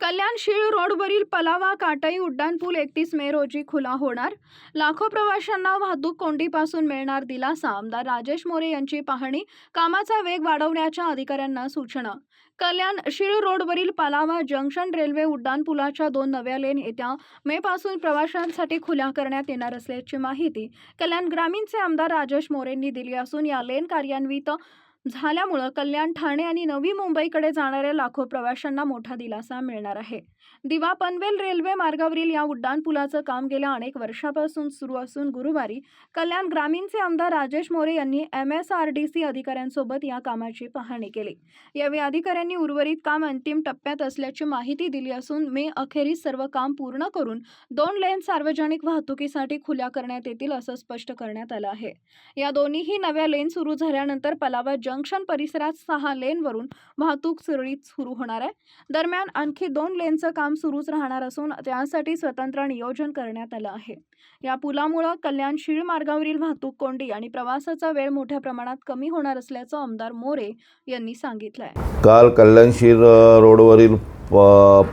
कल्याण शीळ रोडवरील पलावा काटई उड्डाणपूल एकतीस मे रोजी खुला होणार. लाखो प्रवाशांना वाहतूक कोंडीपासून मिळणार दिलासा. आमदार राजेश मोरे यांची पाहणी कामाचा वेग वाढवण्याच्या अधिकाऱ्यांना सूचना. कल्याण शीळ रोडवरील पलावा जंक्शन रेल्वे उड्डाणपुलाच्या दोन नव्या लेन येत्या मे पासून प्रवाशांसाठी खुल्या करण्यात येणार असल्याची माहिती कल्याण ग्रामीणचे आमदार राजेश मोरेंनी दिली असून या लेन कार्यान्वित झाल्यामुळं कल्याण ठाणे आणि नवी मुंबईकडे जाणाऱ्या लाखो प्रवाशांना मोठा दिलासा मिळणार आहे. दिवा पनवेल रेल्वे मार्गावरील या उड्डाणपुलाचं काम गेल्या अनेक वर्षापासून सुरू असून गुरुवारी कल्याण ग्रामीणचे आमदार राजेश मोरे यांनी M S R D C अधिकाऱ्यांसोबत या कामाची पाहणी केली. यावेळी अधिकाऱ्यांनी उर्वरित काम अंतिम टप्प्यात असल्याची माहिती दिली असून मे अखेरीस सर्व काम पूर्ण करून दोन लेन सार्वजनिक वाहतुकीसाठी खुल्या करण्यात येतील असं स्पष्ट करण्यात आलं आहे. या दोन्हीही नव्या लेन सुरू झाल्यानंतर पलावा जंक्शन परिसरात सहा लेनवरून वाहतूक सुरळीत सुरू होणार आहे. दरम्यान आणखी दोन लेनचं काम सुरूच राहणार असून त्यासाठी स्वतंत्र नियोजन करण्यात आलं आहे. या पुलामुळं कल्याण शीळ मार्गावरील वाहतूक कोंडी आणि प्रवासाचा वेळ मोठ्या प्रमाणात कमी होणार असल्याचं आमदार मोरे यांनी सांगितलं आहे काल कल्याणशीर रोडवरील प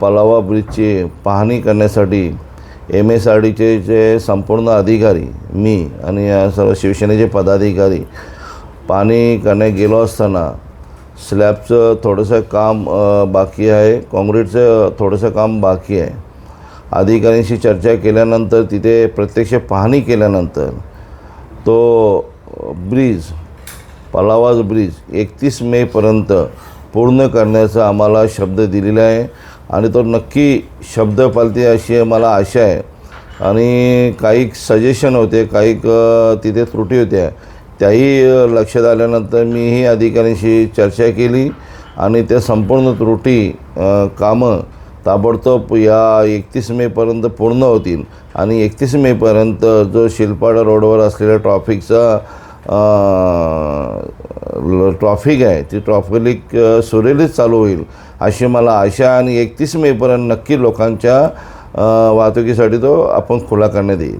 पलावा ब्रिजची पाहणी करण्यासाठी एम एस आर डीचे जे संपूर्ण अधिकारी मी आणि सर्व शिवसेनेचे पदाधिकारी पाणी करण्यात गेलो असताना स्लॅबचं थोडंसं काम बाकी आहे. काँक्रीटचं थोडंसं काम बाकी आहे. अधिकाऱ्यांशी चर्चा केल्यानंतर तिथे प्रत्यक्ष पाहणी केल्यानंतर तो ब्रिज पलावाज ब्रिज एकतीस मेपर्यंत पूर्ण करण्याचा आम्हाला शब्द दिलेला आहे आणि तो नक्की शब्द पालते अशी मला आशा आहे. आणि काही सजेशन होते काही तिथे त्रुटी होत्या. त्याही लक्षात आल्यानंतर मीही अधिकाऱ्यांशी चर्चा केली आणि त्या संपूर्ण त्रुटी कामं ताबडतोब या एकतीस मेपर्यंत पूर्ण होतील. आणि एकतीस मेपर्यंत जो शिल्पाडा रोडवर असलेल्या ट्रॉफिकचा ट्रॉफिक आहे ती ट्रॉफिक सुरेलीच चालू होईल अशी मला आशा आणि एकतीस मेपर्यंत नक्की लोकांच्या वाहतुकीसाठी तो आपण खुला करण्यात येईल.